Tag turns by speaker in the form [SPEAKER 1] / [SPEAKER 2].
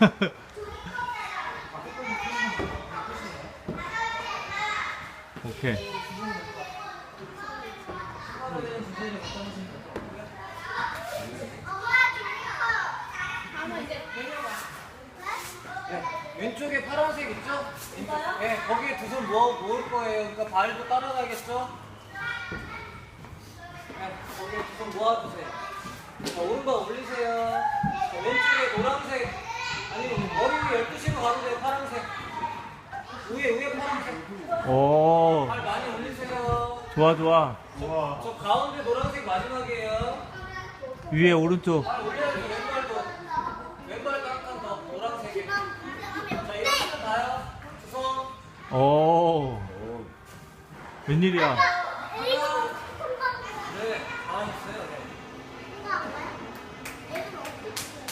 [SPEAKER 1] 오케이.
[SPEAKER 2] 네, 왼쪽에 파란색 있죠? 네, 거기에 두 손 모아 모을 거예요. 그러니까 발도 따라가겠죠? 네, 거기에 두 손 모아주세요. 자, 오른발 올리세요. 위에, 위에 파란색.
[SPEAKER 1] 오,
[SPEAKER 2] 발 많이 올리세요.
[SPEAKER 1] 좋아, 좋아.
[SPEAKER 2] 저 가운데 노란색 마지막이에요.
[SPEAKER 1] 위에 오른쪽.
[SPEAKER 2] 발 올려야죠, 왼발도. 한칸 더, 노란색에. 자, 이렇게. 두 손.
[SPEAKER 1] 오, 웬일이야.
[SPEAKER 2] 네, 가만히 있어요. 네.